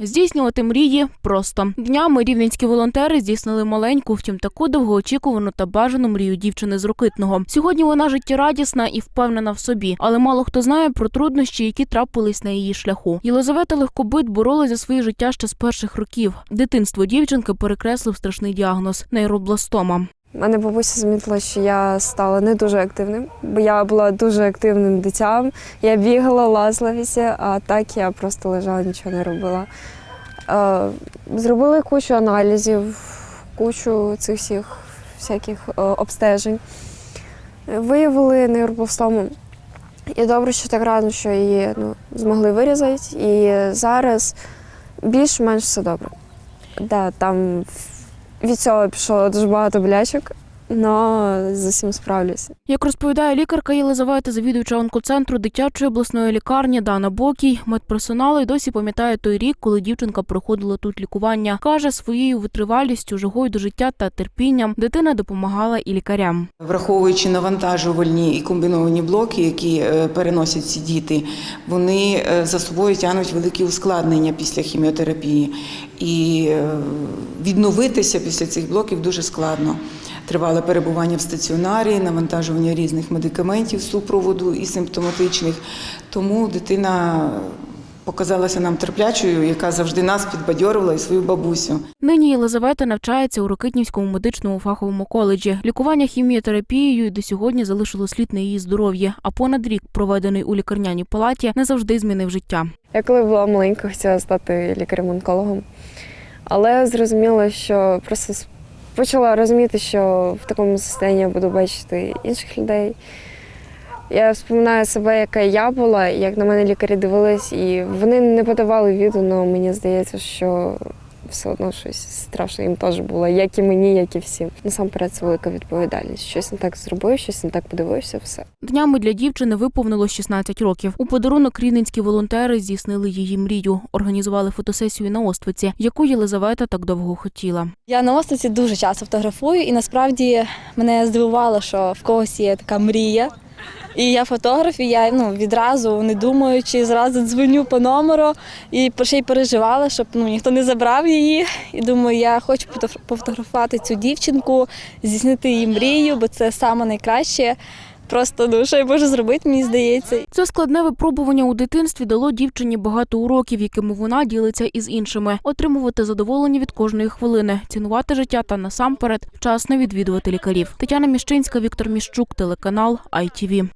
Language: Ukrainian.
Здійснювати мрії просто днями рівненські волонтери здійснили маленьку, втім таку довгоочікувану та бажану мрію дівчини з Рокитного. Сьогодні вона життєрадісна і впевнена в собі, але мало хто знає про труднощі, які трапились на її шляху. Єлизавета Легкобит боролась за своє життя ще з перших років. Дитинство дівчинки перекреслив страшний діагноз нейробластома. Мене бабуся замітила, що я стала не дуже активним, бо я була дуже активним дитям. Я бігала, лазила везде, а так я просто лежала, нічого не робила. Е, Зробили кучу аналізів, кучу цих всіх всяких е, обстежень. Виявили нейробластому. І добре, що так рано, що її ну, змогли вирізати. І зараз більш-менш все добре. Да, там від цього пішло дуже багато болячок, але з усім справлюся. Як розповідає лікарка Єлизавета, завідувача онкоцентру дитячої обласної лікарні Дана Бокій, медперсонал і досі пам'ятає той рік, коли дівчинка проходила тут лікування. Каже, своєю витривалістю, жагою до життя та терпінням дитина допомагала і лікарям. Враховуючи навантажувальні і комбіновані блоки, які е, переносять ці діти, вони е, за собою тягнуть великі ускладнення після хіміотерапії. І е, відновитися після цих блоків дуже складно. Тривале перебування в стаціонарі, навантажування різних медикаментів супроводу і симптоматичних. Тому дитина показалася нам терплячою, яка завжди нас підбадьорувала і свою бабусю. Нині Єлизавета навчається у Рокитнівському медичному фаховому коледжі. Лікування хіміотерапією до сьогодні залишило слід на її здоров'ї, а понад рік, проведений у лікарняній палаті, не завжди змінив життя. Я коли була маленька, хотіла стати лікарем-онкологом, але зрозуміла, що просто почала розуміти, що в такому стані я буду бачити інших людей. Я вспоминаю себе, яка я була, як на мене лікарі дивились, і вони не подавали віду, але мені здається, що все одно щось страшне їм теж було, як і мені, як і всім. Насамперед, це велика відповідальність. Щось не так зробив, щось не так подивився, все. Днями для дівчини виповнилось 16 років. У подарунок рівненські волонтери здійснили її мрію. Організували фотосесію на Оствиці, яку Єлизавета так довго хотіла. Я на островці дуже часто фотографую, і насправді мене здивувало, що в когось є така мрія. І я фотограф, і я ну, відразу, не думаючи, зразу дзвоню по номеру і ще й переживала, щоб ну, ніхто не забрав її. І думаю, я хочу пофотографувати цю дівчинку, здійснити її мрію, бо це саме найкраще. Просто ну, що я зробити, мені здається. Це складне випробування у дитинстві дало дівчині багато уроків, якими вона ділиться із іншими, отримувати задоволення від кожної хвилини, цінувати життя та насамперед вчасно відвідувати лікарів. Тетяна Міщинська, Віктор Міщук, телеканал ITV.